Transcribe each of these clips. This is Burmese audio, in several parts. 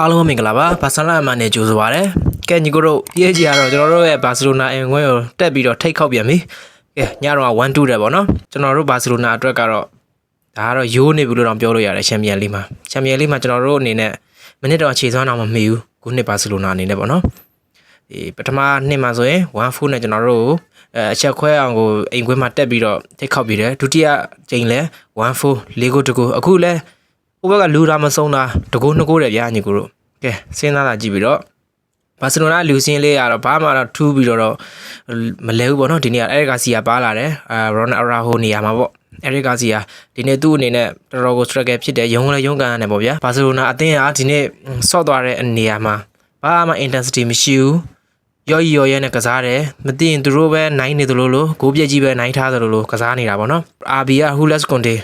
အားလုံးပဲမင်္ဂလာပါဘာဆန်လာအမန်နဲ့ကြိုဆိုပါရစေကဲညီကိုတို့ပြည့်ကြီးကတော့ကျွန်တော်တို့ရဲ့ဘာစီလိုနာအင်ခွင့်ကိုတက်ပြီးတော့ထိတ်ခောက်ပြန်ပြီကဲညတော့1 2တယ်ပေါ့နော်ကျွန်တော်တို့ဘာစီလိုနာအတွက်ကတော့ဒါကတော့ရိုးနေပြီလို့တော့ပြောလို့ရတယ်ချန်ပီယံလိမှာချန်ပီယံလိမှာကျွန်တော်တို့အနေနဲ့မိနစ်တော့အခြေစွမ်းတော့မမီဘူးခုနှစ်ဘာစီလိုနာအနေနဲ့ပေါ့နော်ဒီပထမနှစ်မှာဆိုရင်1 4နဲ့ကျွန်တော်တို့အဲအချက်ခွဲအောင်ကိုအိမ်ခွဲမှာတက်ပြီးတော့ထိတ်ခောက်ပြီးတယ်ဒုတိယကြိမ်လဲ1 4လေးကိုတကူအခုလဲ ဟိုဘက်ကလူတာမဆုံးတာတကူနှစ်ကိုတယ်ဗျာညီကိုတို့ကဲစဉ်းစားလာကြည့်ပြီးတော့ဘာစီလိုနာလူစင်းလေးရတော့ဘာမှတော့ထူးပြီးတော့မလဲဘူးပေါ့နော်ဒီနေ့အဲ့ဒီကစီကပါလာတယ်အာရော်နအရာဟိုနေရာမှာပေါ့အဲ့ဒီကစီကဒီနေ့သူ့အနေနဲ့တော်တော်ကို struggle ဖြစ်တယ်ရုံးလည်းရုံးကန်ရတယ်ပေါ့ဗျာဘာစီလိုနာအသင်းကဒီနေ့ဆော့သွားတဲ့နေရာမှာဘာမှ intensity မရှိဘူးရော်ရီရော်ရဲနဲ့ကစားတယ်မသိရင်သူတို့ပဲနိုင်နေသလိုလိုဂိုးပြက်ကြီးပဲနိုင်ထားသလိုလိုကစားနေတာပေါ့နော် RB က Hulas Conte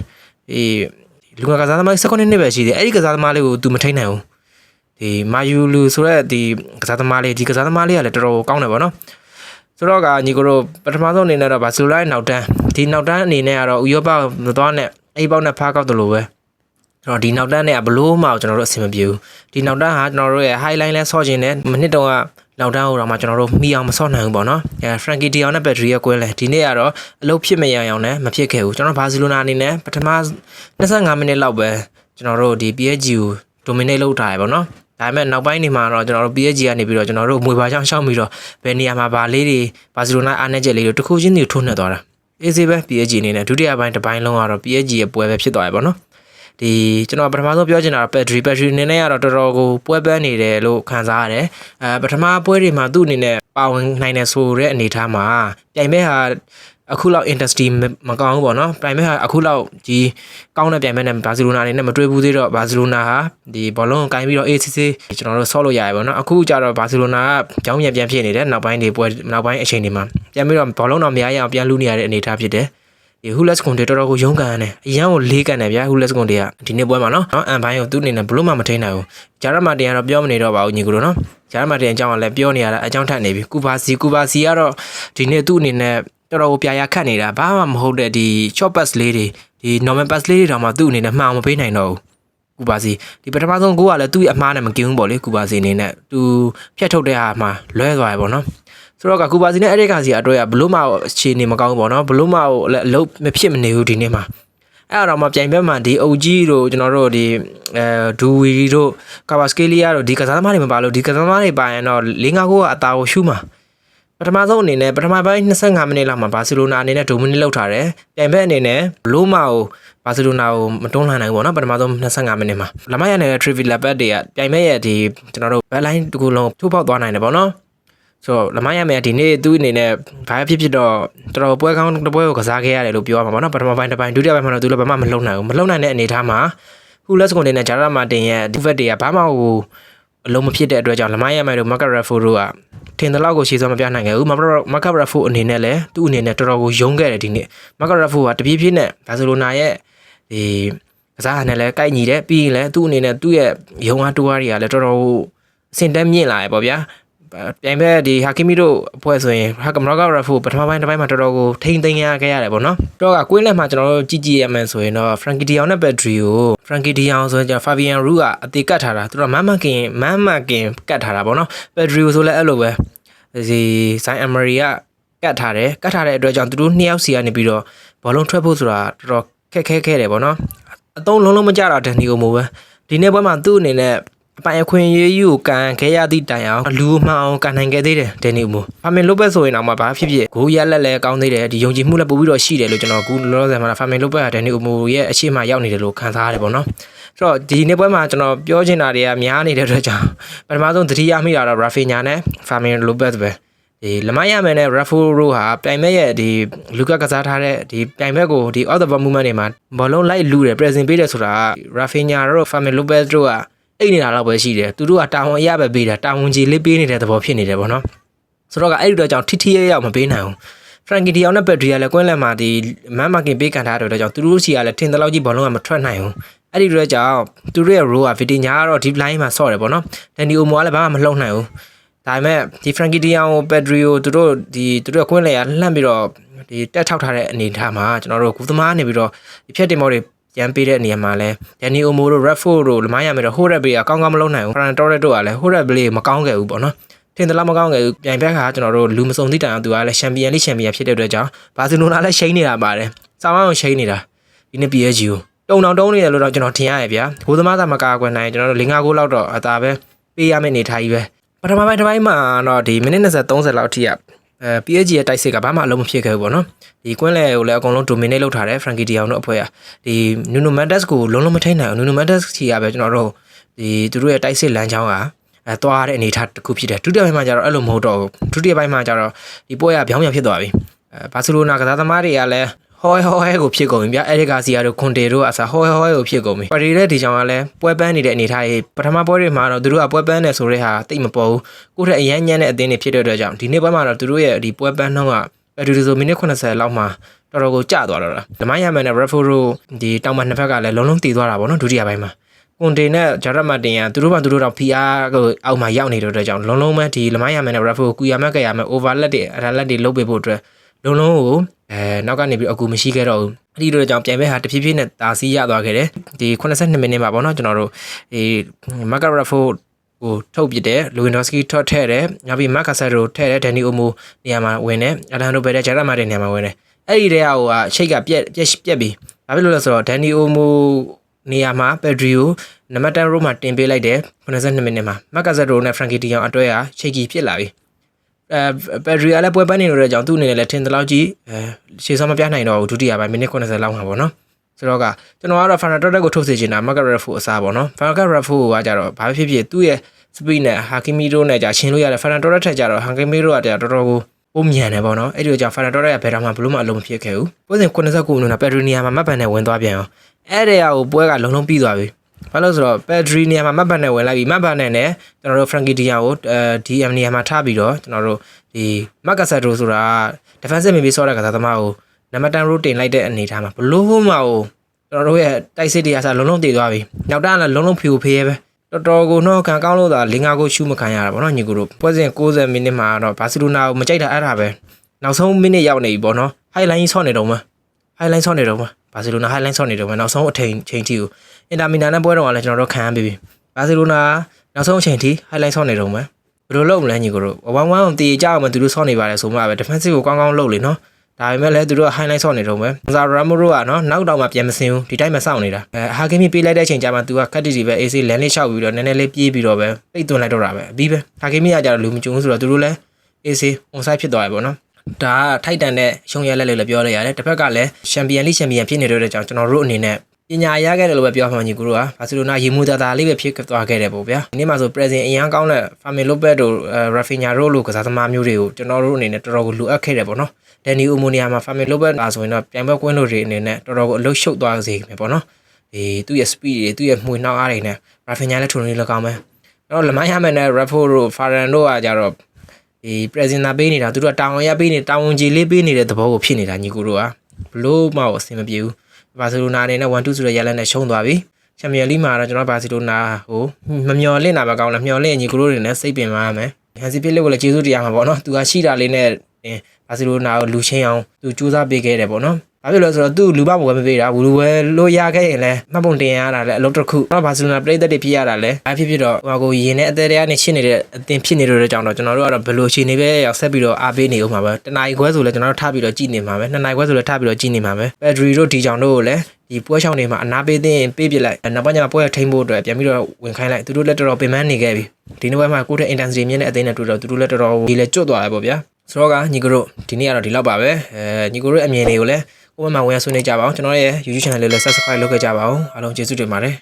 အေး လူကကစားသမား16နှစ်ပဲရှိတယ်အဲ့ဒီကစားသမားလေးကို तू မထိန်နိုင်ဘူးဒီမာယူလူဆိုရက်ဒီကစားသမားလေးဒီကစားသမားလေးကလည်းတော်တော်ကောင်းတယ်ဗောနော်ဆိုတော့ကညီကိုတို့ပထမဆုံးအနေနဲ့တော့ဘာဆိုလိုက်နောက်တန်းဒီနောက်တန်းအနေနဲ့ကတော့ဥရောပမသွားနဲ့အိပေါက်နဲ့ဖားကောက်တယ်လို့ပဲကျွန်တော်ဒီနောက်တန်းနဲ့ကဘလို့မှကျွန်တော်တို့အဆင်မပြေဘူးဒီနောက်တန်းဟာကျွန်တော်တို့ရဲ့ highline လဲဆော့ခြင်းနဲ့မိနစ်တုန်းက နောက်တန်းဟိုတော့မှကျွန်တော်တို့မိအောင်မဆော့နိုင်ဘူးပေါ့နော်အဲ Frankie De Jong နဲ့ Battery ရဲ့ကွင်းလဲဒီနေ့ကတော့အလုပ်ဖြစ်မရအောင်နဲ့မဖြစ်ခဲ့ဘူးကျွန်တော်ဘာစီလိုနာအနေနဲ့ပထမ25မိနစ်လောက်ပဲကျွန်တော်တို့ဒီ PSG ကို dominate လုပ်ထားရပါတော့ဒါပေမဲ့နောက်ပိုင်းနေမှာတော့ကျွန်တော်တို့ PSG ကနေပြီးတော့ကျွန်တော်တို့မွေပါချောင်းရှောင်းပြီးတော့ဘယ်နေရာမှာဗာလေးတွေဘာစီလိုနာအားနည်းချက်လေးတွေတစ်ခုချင်းစီထိုးနှက်သွားတာအေးစေးပဲ PSG အနေနဲ့ဒုတိယပိုင်းတစ်ပိုင်းလုံးကတော့ PSG ရဲ့ပွဲပဲဖြစ်သွားရပါတော့ ဒီကျွန်တော်ပထမဆုံးပြောချင်တာက battery battery အနေနဲ့ကတော့တော်တော်ကိုပွဲပန်းနေတယ်လို့ခံစားရတယ်အဲပထမပွဲတွေမှာသူ့အနေနဲ့ပါဝင်နိုင်တယ်ဆိုတဲ့အနေအထားမှာပြိုင်မဲ့ဟာအခုလောက် industry မကောင်းဘူးပေါ့နော်ပြိုင်မဲ့ဟာအခုလောက်ဒီကောင်းတဲ့ပြိုင်မဲ့နဲ့ဘာစီလိုနာအနေနဲ့မတွေ့ဘူးသေးတော့ဘာစီလိုနာဟာဒီဘောလုံးကိုကင်ပြီးတော့ ACC ကျွန်တော်တို့ဆော့လို့ရရပါတော့အခုကျတော့ဘာစီလိုနာကကြောင်းပြန်ပြန်ဖြစ်နေတယ်နောက်ပိုင်းတွေပွဲနောက်ပိုင်းအချိန်တွေမှာပြန်ပြီးတော့ဘောလုံးတော့မရရအောင်ပြန်လူနေရတဲ့အနေအထားဖြစ်တယ် ဒီ Hulas Conte တော်တော်ကိုရုန်းကန်ရတယ်အရန်ကိုလေးကန်တယ်ဗျာ Hulas Conte ကဒီနေ့ပွဲမှာနော်အန်ပိုင်းကိုသူ့အနေနဲ့ဘလို့မှမထိန်နိုင်ဘူးဂျာရမာတင်ကတော့ပြောမနေတော့ပါဘူးညီကတို့နော်ဂျာရမာတင်အကြောင်းကလည်းပြောနေရတာအကြောင်းထက်နေပြီကူပါစီကူပါစီကတော့ဒီနေ့သူ့အနေနဲ့တော်တော်ကိုပြာရခတ်နေတာဘာမှမဟုတ်တဲ့ဒီ short pass လေးတွေဒီ normal pass လေးတွေတောင်မှသူ့အနေနဲ့မှအောင်မပေးနိုင်တော့ဘူးကူပါစီဒီပထမဆုံးကိုကလည်းသူ့ရဲ့အမှားနဲ့မကင်းဘူးပေါ့လေကူပါစီအနေနဲ့သူဖြတ်ထုတ်တဲ့ဟာမှာလွဲသွားရပေါ့နော် ဆိုတော့ကကူပါစီနဲ့အဲ့ဒီကစီအတွဲကဘလို့မှအခြေအနေမကောင်းဘူးပေါ့နော်ဘလို့မှအလုပ်မဖြစ်မနေဘူးဒီနေ့မှာအဲ့တော့မှပြိုင်ဘက်မှာဒီအုပ်ကြီးတို့ကျွန်တော်တို့ဒီအဲဒူဝီတို့ကာဘာစကေလီယာတို့ဒီကစားသမားတွေမပါလို့ဒီကစားသမားတွေပါရင်တော့၄၅ခုကအသားကိုရှူးမှာပထမဆုံးအနေနဲ့ပထမပိုင်း25မိနစ်လောက်မှာဘာစီလိုနာအနေနဲ့ဒိုမီနီလောက်ထားတယ်ပြိုင်ဘက်အနေနဲ့ဘလို့မှကိုဘာစီလိုနာကိုမတွန်းလှန်နိုင်ဘူးပေါ့နော်ပထမဆုံး25မိနစ်မှာလမရနေတဲ့ Trivi Lapad တွေကပြိုင်ဘက်ရဲ့ဒီကျွန်တော်တို့ backline တစ်ခုလုံးထိုးပေါက်သွားနိုင်တယ်ပေါ့နော် ဆိုတော့လမရမယ်ဒီနေ့သူ့အနေနဲ့ဘာဖြစ်ဖြစ်တော့တော်တော်ပွဲကောင်းတစ်ပွဲကိုကစားခဲ့ရတယ်လို့ပြောရမှာပေါ့နော်ပထမပိုင်းတစ်ပိုင်းဒုတိယပိုင်းမှာတော့သူလည်းဘာမှမလုံနိုင်ဘူးမလုံနိုင်တဲ့အနေအထားမှာဟူလက်စ်ကွန်တင်နဲ့ဂျာရမာတင်ရဲ့ဒီဖက်တွေကဘာမှဟိုအလုံးမဖြစ်တဲ့အတွက်ကြောင့်လမရမယ်တို့မက်ကရဖိုတို့ကထင်တယ်လောက်ကိုရှေ့စောမပြနိုင်ခဲ့ဘူးမက်ကရဖိုအနေနဲ့လည်းသူ့အနေနဲ့တော်တော်ကိုယုံခဲ့တယ်ဒီနေ့မက်ကရဖိုကတပြေးပြေးနဲ့ဘာစီလိုနာရဲ့ဒီကစားဟန်နဲ့လည်းကိုက်ညီတယ်ပြီးရင်လည်းသူ့အနေနဲ့သူ့ရဲ့ယုံအားတိုးအားတွေကလည်းတော်တော်အဆင့်တက်မြင့်လာရပေါ့ဗျာ ပြိုင်ဘက်ဒီဟာကီမီတို့အဖွဲ့ဆိုရင်ဟာကမရော့ကရဖူပထမပိုင်းတစ်ပိုင်းမှာတော်တော်ကိုထိမ့်သိမ်းရခဲ့ရတယ်ပေါ့နော်တော့ကကွင်းလက်မှာကျွန်တော်တို့ကြည့်ကြည့်ရမယ်ဆိုရင်တော့ Frankie De Jong နဲ့ Pedri ကို Frankie De Jong ဆိုရင် Fabian Ruiz ကအသေးကတ်ထားတာသူတို့မမကင်မမကင်ကတ်ထားတာပေါ့နော် Pedri ဆိုလည်းအဲ့လိုပဲဒီဆိုင်အမရီကကတ်ထားတယ်ကတ်ထားတဲ့အတွက်ကြောင့်သူတို့နှစ်ယောက်စီကနေပြီးတော့ဘောလုံးထွက်ဖို့ဆိုတာတော်တော်ခက်ခဲခဲ့တယ်ပေါ့နော်အသုံးလုံးလုံးမကြတာဒန်နီယိုမိုပဲဒီနေ့ပွဲမှာသူ့အနေနဲ့ အပိုင်အခွင့်အရေးယူကန်ခဲ့ရသည့်တိုင်အောင်လူမှောင်ကန်နိုင်ခဲ့သေးတယ်ဒန်နီမိုဖာမင်လိုဘက်ဆိုရင်တော့မှဘာဖြစ်ဖြစ်ဂိုးရက်လက်လည်းကောင်းသေးတယ်ဒီယုံကြည်မှုလည်းပို့ပြီးတော့ရှိတယ်လို့ကျွန်တော်ကူလောလောဆယ်မှာဖာမင်လိုဘက်ကဒန်နီမိုရဲ့အရှိမရောက်နေတယ်လို့ခံစားရတယ်ပေါ့နော်ဆိုတော့ဒီနေ့ပွဲမှာကျွန်တော်ပြောချင်တာတွေကများနေတဲ့အတွက်ကြောင့်ပထမဆုံးသတိရမိတာတော့ရာဖီညာနဲ့ဖာမင်လိုဘက်ပဲဒီလမရမယ်နဲ့ Raffle Row ဟာပြိုင်မဲ့ရဲ့ဒီလူကကစားထားတဲ့ဒီပြိုင်ဘက်ကိုဒီ out the ball movement တွေမှာဘောလုံးလိုက်လူတယ် present ပေးတယ်ဆိုတာ Rafinha တို့ Fermin Lopez တို့က အိတ်နေတာတော့ပဲရှိတယ်သူတို့ကတာဝန်အရပဲပေးတာတာဝန်ကြီးလေးပေးနေတဲ့သဘောဖြစ်နေတယ်ပေါ့နော်ဆိုတော့ကအဲ့ဒီတော့ကြောင့်ထိထိရရမပေးနိုင်ဘူး Frankie De Jong နဲ့ Pedri ကလည်းကွင်းလက်မှာဒီမန်မာကင်ပေးကန်ထားတဲ့အတွက်ကြောင့်သူတို့စီကလည်းထင်တယ်လို့ကြီးဘောလုံးကမထွက်နိုင်ဘူးအဲ့ဒီတော့ကြောင့်သူတို့ရဲ့ role က Vitinha ကတော့ deep line မှာဆော့တယ်ပေါ့နော်ဒန်ဒီအိုမိုကလည်းဘာမှမလှုပ်နိုင်ဘူးဒါပေမဲ့ဒီ Frankie De Jong ကို Pedri ကိုသူတို့ဒီသူတို့ကွင်းလက်ကလှမ်းပြီးတော့ဒီတက်ထောက်ထားတဲ့အနေအထားမှာကျွန်တော်တို့ကုသမားနေပြီးတော့ဒီဖြတ်တင်မော်တွေ ရန်ပေးတဲ့နေရာမှာလဲဒန်နီအိုမိုတို့ Redford တို့လမိုင်းရမယ်တော့ဟိုရက်ဘေးကကောင်းကောင်းမလုပ်နိုင်ဘူး Ferran Torres တို့ကလည်းဟိုရက်ဘေးမကောင်းခဲ့ဘူးပေါ့နော်ထင်တယ်လားမကောင်းခဲ့ဘူးပြိုင်ဘက်ကကျွန်တော်တို့လူမစုံသည့်တိုင်အောင်သူကလည်းချန်ပီယံလိချန်ပီယံဖြစ်တဲ့အတွက်ကြောင့်ဘာစီလိုနာလည်းရှိန်နေတာပါတယ်စာမအောင်ရှိန်နေတာဒီနေ့ PSG ကိုတုံတောင်တုံးနေတယ်လို့တော့ကျွန်တော်ထင်ရရဲ့ဗျာဘိုးသမားသာမကာကွယ်နိုင်ကျွန်တော်တို့၄၅ဂိုးလောက်တော့အသာပဲပေးရမယ့်နေထားကြီးပဲပထမပိုင်းတစ်ပိုင်းမှာတော့ဒီမိနစ်20 30လောက်ထိရ အဲ PSG ရဲ့တိုက်စစ်ကဘာမှအလုံးမဖြစ်ခဲ့ဘူးပေါ့နော်ဒီကွင်းလေကိုလည်းအကုန်လုံး dominate လုပ်ထားတယ် Frankie De Jong တို့အဖွဲ့ကဒီ Nuno Mendes ကိုလုံးလုံးမထိန်နိုင်ဘူး Nuno Mendes ချီကပဲကျွန်တော်တို့ဒီသူတို့ရဲ့တိုက်စစ်လမ်းကြောင်းကအဲသွားတဲ့အနေအထားတစ်ခုဖြစ်တယ်ဒုတိယပိုင်းမှာကျတော့အဲ့လိုမဟုတ်တော့ဘူးဒုတိယပိုင်းမှာကျတော့ဒီပွဲကပြောင်းပြန်ဖြစ်သွားပြီအဲဘာစီလိုနာကစားသမားတွေကလည်း ဟောဟောဟဲကိုဖြစ်ကုန်ပြီဗျအဲ့ဒီကာစီယာတို့ခွန်တေတို့အစားဟောဟောဟဲကိုဖြစ်ကုန်ပြီပါရီတဲ့ဒီကြောင်ကလည်းပွဲပန်းနေတဲ့အနေအထားကြီးပထမပွဲတွေမှာတော့သူတို့ကပွဲပန်းနေဆိုတဲ့ဟာတိတ်မပေါ်ဘူးကိုယ့်ထက်အရန်ညံ့တဲ့အသင်းတွေဖြစ်တဲ့အတွက်ကြောင့်ဒီနေ့ပွဲမှာတော့သူတို့ရဲ့ဒီပွဲပန်းနှောင်းကဘယ်လိုဆိုမိနစ်80လောက်မှာတော်တော်ကိုကျသွားတော့တာဓမိုင်းရမယ်နဲ့ referee ဒီတောင်မှနှစ်ဖက်ကလည်းလုံးလုံးတည်သွားတာပေါ့နော်ဒုတိယပိုင်းမှာကွန်တေနဲ့ဂျာရတ်မတ်တင်ကသူတို့ဘာသူတို့တော့ PR ကိုအောက်မှာရောက်နေတဲ့အတွက်ကြောင့်လုံးလုံးပဲဒီလမိုင်းရမယ်နဲ့ referee ကိုကူရမက်ကရမယ် overlap တွေအရာလက်တွေလုပ်ပေးဖို့အတွက်လုံးလုံးကို အဲနောက်ကနေပြီးအကူမရှိခဲ့တော့ဘူးအဲ့ဒီလိုကြောင့်ပြန်ပဲဟာတဖြည်းဖြည်းနဲ့တာစီရသွားခဲ့တယ်ဒီ82မိနစ်မှာပေါ့နော်ကျွန်တော်တို့ဒီမက်ကရဖိုကိုထုတ်ပစ်တယ်လူဝင်ဒေါစကီထော့ထဲ့တယ်နောက်ပြီးမက်ကာဆာရိုထဲ့တယ်ဒန်နီအိုမိုနေရာမှာဝင်တယ်အလန်ဒိုဘယ်တဲ့ဂျာရတ်မာတဲ့နေရာမှာဝင်တယ်အဲ့ဒီတည်းကဟိုအရှိတ်ကပြက်ပြက်ပြက်ပြီးဘာဖြစ်လို့လဲဆိုတော့ဒန်နီအိုမိုနေရာမှာပက်ဒရီယိုနံပါတ်10ရိုမှာတင်ပေးလိုက်တယ်82မိနစ်မှာမက်ကာဆာရိုနဲ့ဖရန်ကီတီယောင်အတွဲကရှိတ်ကြီးဖြစ်လာပြီ အဲဘက်ထရီကလည်းပွဲပန်းနေလို့တဲ့ကြောင့်သူ့အနေနဲ့လည်းထင်သလောက်ကြီးအဲရှေ့ဆောင်မပြနိုင်တော့ဘူးဒုတိယပိုင်းမိနစ်80လောက်မှာပေါ့နော်ဆိုတော့ကကျွန်တော်ကတော့ Final Dot ကိုထုတ်စေချင်တာ Market Ref အစားပေါ့နော် Final Ref ကကြတော့ဘာဖြစ်ဖြစ်သူ့ရဲ့ speed နဲ့ Hakimi တို့နဲ့ကြာရှင်းလို့ရတယ် Final Dot ထက်ကြတော့ Hakimi တို့ကကြာတော်တော်ကိုပုံမြန်တယ်ပေါ့နော်အဲ့ဒီတော့ကြာ Final Dot ရဲ့ဘယ်တော့မှဘလို့မှအလုံးမဖြစ်ခဲ့ဘူးပွဲစဉ်89မိနစ်ပက်ဒရီနီယာမှာမတ်ပန်နဲ့ဝင်သွားပြန်အောင်အဲ့ဒီအရာကိုပွဲကလုံးလုံးပြီးသွားပြီ ဘာလို့ဆိုတော့ battery နေရာမှာ map ဘတ်နဲ့ဝင်လိုက်ပြီး map ဘတ်နဲ့နဲ့ကျွန်တော်တို့ Frankie Dion ကိုအဲ DM နေရာမှာထားပြီးတော့ကျွန်တော်တို့ဒီ Marcasado ဆိုတာ defensive မြေပြီးဆော့တဲ့ကစားသမားကိုနံပါတ်10 row တင်လိုက်တဲ့အနေအထားမှာဘလို့မှဟိုကျွန်တော်တို့ရဲ့တိုက်စစ်တရားစားလုံးလုံးတည်သွားပြီနောက်တန်းကလည်းလုံးလုံးဖြူဖေးရဲပဲတော်တော်ကိုတော့ခံကောင်းလို့သာ၄၅ကိုရှူမခံရတာပေါ့နော်ညီကိုတို့ပွဲစဉ်60မိနစ်မှာတော့ဘာစီလိုနာကိုမကြိုက်တာအဲ့ဒါပဲနောက်ဆုံးမိနစ်ရောက်နေပြီပေါ့နော် highline ဆော့နေတော့မှာ highline ဆော့နေတော့မှာဘာစီလိုနာ highline ဆော့နေတော့မှာနောက်ဆုံးအချိန်ချိန်ထိကို အင်တာမီနာနဲ့ပွဲတော်ကလည်းကျွန်တော်တို့ခံရပြီဘာစီလိုနာနောက်ဆုံးအချိန်ထိ highline ဆော့နေတော့မှာဘယ်လိုလုပ်မလဲညီကိုတို့ဝမ်ဝမ်အောင်တည်ကြအောင်မသူတို့ဆော့နေပါတယ်ဆိုမှပဲ defensive ကိုကောင်းကောင်းလုပ်လေနော်ဒါပေမဲ့လည်းသူတို့က highlight ဆော့နေတော့မယ်။ဇာရမိုရိုကနော်နောက်တော့မှပြန်မစင်ဘူးဒီတိုင်းမစောင့်နေတာ။အဲဟာကီမီပေးလိုက်တဲ့အချိန်ကျမှသူကကတ်တီတီပဲ AC လန်လေးလျှောက်ပြီးတော့နည်းနည်းလေးပြေးပြီးတော့ပဲပိတ်သွင်းလိုက်တော့တာပဲအပြီးပဲ။ဟာကီမီကကြတော့လူမကြုံဘူးဆိုတော့သူတို့လည်း AC onside ဖြစ်သွားပြီပေါ့နော်။ဒါကထိုက်တန်တဲ့ရှုံးရလက်လို့လည်းပြောလိုက်ရတယ်။တစ်ဖက်ကလည်းချန်ပီယံလိချန်ပီယံဖြစ်နေတဲ့ကြောင့်ကျွန်တော်တို့အနေနဲ့ ပညာရခဲ့တယ်လို့ပဲပြောမှညီကူတို့ကဘာစီလိုနာရေမူတာတာလေးပဲဖြစ်သွားခဲ့တယ်ပေါ့ဗျာဒီနေ့မှဆို present အရန်ကောင်းတဲ့ Fermin Lopez တို့ Rafinha တို့လိုကစားသမားမျိုးတွေကိုကျွန်တော်တို့အနေနဲ့တော်တော်ကိုလိုအပ်ခဲ့တယ်ပေါ့နော်ဒန်နီအိုမိုနီယာမှာ Fermin Lopez အားဆိုရင်တော့ပြိုင်ပွဲကွင်းတို့တွေအနေနဲ့တော်တော်ကိုအလုရှုပ်သွားစေမယ်ပေါ့နော်ဒီသူ့ရဲ့ speed တွေသူ့ရဲ့မှွေနှောက်အားတွေနဲ့ Rafinha လည်းထုံနေလည်းကောင်းမယ်အဲ့တော့လမိုင်းရမယ်နဲ့ Raffo တို့ Faran တို့ကကြတော့ဒီ presenter ပေးနေတာသူတို့ကတာဝန်ရပေးနေတာဝန်ကြီးလေးပေးနေတဲ့သဘောကိုဖြစ်နေတာညီကိုတို့ကဘလို့မှအဆင်မပြေဘူး ဘာစီလိုနာအနေနဲ့1 2ဆိုတဲ့ရလန်နဲ့ရှုံးသွားပြီချန်ပီယံလိမှာတော့ကျွန်တော်ဘာစီလိုနာဟိုမမျော်လင့်တာမကောင်းလားမျော်လင့်ညီကိုတို့တွေနဲ့စိတ်ပင်ပါရမယ်ဟန်စီဖစ်လက်ကိုလည်းကျေးဇူးတရားမှာပေါ့နော်သူကရှိတာလေးနဲ့ဘာစီလိုနာကိုလူချင်းအောင်သူစူးစမ်းပေးခဲ့တယ်ပေါ့နော် ဘာဖြစ်လို့လဲဆိုတော့သူ့လူမဘဝမပေးတာဘူးလူဝဲလို့ရခဲ့ရင်လည်းမှတ်ပုံတင်ရတာလည်းအလုပ်တစ်ခုတော့ဘာစီလိုနာပရိသတ်တွေဖြစ်ရတာလည်းအဖြစ်ဖြစ်တော့ဟိုကိုရင်နဲ့အသေးတရားနဲ့ရှင်းနေတဲ့အသင်ဖြစ်နေလို့တဲ့ကြောင့်တော့ကျွန်တော်တို့ကတော့ဘယ်လိုရှင်းနေပဲရောက်ဆက်ပြီးတော့အားပေးနေဦးမှာပဲတနားရီခွဲဆိုလည်းကျွန်တော်တို့ထားပြီးတော့ကြည်နေမှာပဲနှစ်နာရီခွဲဆိုလည်းထားပြီးတော့ကြည်နေမှာပဲဘက်ထရီတို့ဒီကြောင်တို့ကိုလည်းဒီပွဲချောင်းတွေမှာအနာပေးသိရင်ပေးပစ်လိုက်နောက်ပိုင်းကျမှပွဲထိန်းဖို့အတွက်ပြန်ပြီးတော့ဝင်ခိုင်းလိုက်သူတို့လည်းတော်တော်ပင်ပန်းနေခဲ့ပြီဒီနေ့ပွဲမှာကိုယ့်ရဲ့ intensity မြင့်တဲ့အသင်းနဲ့တွေ့တော့သူတို့လည်းတော်တော်ဒီလည်းကျွတ်သွားတယ်ပေါ့ဗျာဆိုတော့ကညီကတို့ဒီနေ့ကတော့ဒီလောက်ပါပဲအဲညီကတို့အမြင်တွေကိုလည်း ကိုယ့်ဘက်မှာဝင်ဆွေးနွေးကြပါအောင်ကျွန်တော်ရဲ့ YouTube channel လေးလည်း subscribe လုပ်ခဲ့ကြပါအောင်အားလုံးကျေးဇူးတင်ပါတယ်